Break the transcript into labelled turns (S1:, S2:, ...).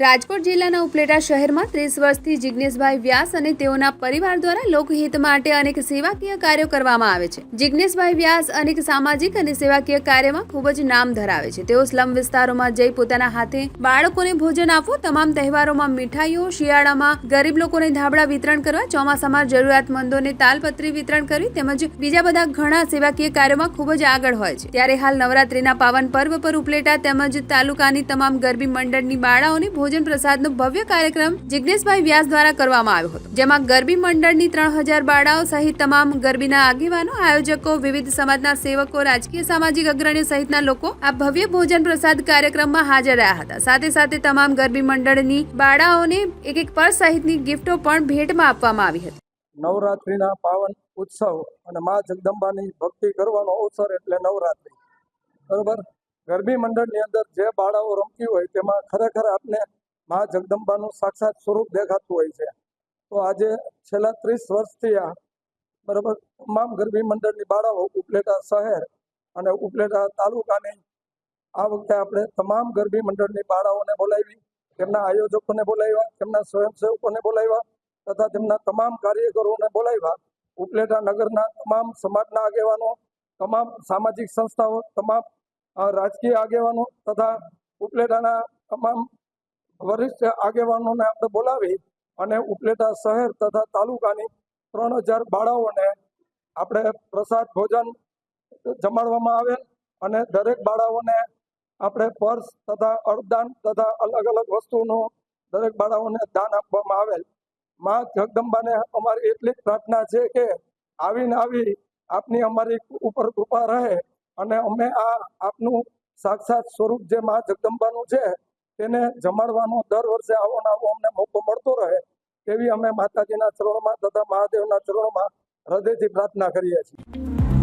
S1: રાજકોટ જિલ્લાના ઉપલેટા શહેરમાં ત્રીસ વર્ષથી જિજ્ઞેશભાઈ વ્યાસ અને તેઓના પરિવાર દ્વારા લોકહિત માટે અનેક સેવાકીય કાર્યો કરવામાં આવે છે. જિજ્ઞેશભાઈ વ્યાસ અનેક સામાજિક અને સેવાકીય કાર્યમાં ખૂબ જ નામ ધરાવે છે. તેઓ સ્લમ વિસ્તારોમાં જઈ પોતાના હાથે બાળકોને ભોજન આપવું, તમામ તહેવારોમાં મીઠાઈઓ, શિયાળામાં ગરીબ લોકોને ધાબળા વિતરણ કરવા, ચોમાસામાં જરૂરિયાતમંદોને તાલપત્રી વિતરણ કરવી તેમજ બીજા બધા ઘણા સેવાકીય કાર્યોમાં ખૂબ જ આગળ હોય છે. ત્યારે હાલ નવરાત્રીના પાવન પર્વ પર ઉપલેટા તેમજ તાલુકાની તમામ ગરબી મંડળની બાળાઓને ભોજન પ્રસાદનો ભવ્ય કાર્યક્રમ જિજ્ઞેશભાઈ વ્યાસ દ્વારા કરવામાં આવ્યો હતો, જેમાં ગરબી મંડળની ત્રણ હજાર બાળાઓ સહિત તમામ ગરબીના આગેવાનો, આયોજકો, વિવિધ સમાજના સેવકો, રાજકીય સામાજિક અગ્રણીઓ સહિતના લોકો આ ભવ્ય ભોજન પ્રસાદ કાર્યક્રમમાં હાજર રહ્યા હતા. સાથે સાથે તમામ ગરબી મંડળની બાળાઓને એક એક પર્સ સહિતની ગિફ્ટો પણ ભેટમાં આપવામાં આવી હતી.
S2: નવરાત્રિના પાવન ઉત્સવ અને મા જગદંબાની ભક્તિ કરવાનો અવસર એટલે નવરાત્રિ. બરોબર? ગરબી મંડળની અંદર જે બાળાઓ રમતી હોય તેમાં ખરેખર આપને મા જગદંબાનું સાક્ષાત સ્વરૂપ દેખાતું હોય છે. તો આજે છેલ્લા ત્રીસ વર્ષથી આ બરાબર તમામ ગરબી મંડળની બાળાઓ ઉપલેટા શહેર અને ઉપલેટા તાલુકાની આ વખતે આપણે તમામ ગરબી મંડળની બાળાઓને બોલાવી, તેમના આયોજકોને બોલાવ્યા, તેમના સ્વયંસેવકોને બોલાવ્યા તથા તેમના તમામ કાર્યકરોને બોલાવ્યા. ઉપલેટા નગરના તમામ સમાજના આગેવાનો, તમામ સામાજિક સંસ્થાઓ, તમામ રાજકીય આગેવાનો તથા ઉપલેટાના તમામ વરિષ્ઠ આગેવાનોને આપણે બોલાવી અને ઉપલેટા શહેર તથા તાલુકાની ત્રણ હજાર બાળાઓને આપણે પ્રસાદ ભોજન જમાડવામાં આવેલ અને દરેક બાળાઓને આપણે પર્સ તથા અર્થદાન તથા અલગ અલગ વસ્તુનું દરેક બાળાઓને દાન આપવામાં આવેલ. માં જગદંબાને અમારી એટલી પ્રાર્થના છે કે આવીને આવી આપની અમારી ઉપર કૃપા રહે અને અમે આ આપનું સાક્ષાત સ્વરૂપ જે મા જગદંબાનું છે, તેને જમાડવાનો દર વર્ષે આવો ને આવો અમને મોકો મળતો રહે, તેવી અમે માતાજીના ચરણોમાં તથા મહાદેવના ચરણોમાં હૃદયથી પ્રાર્થના કરીએ છીએ.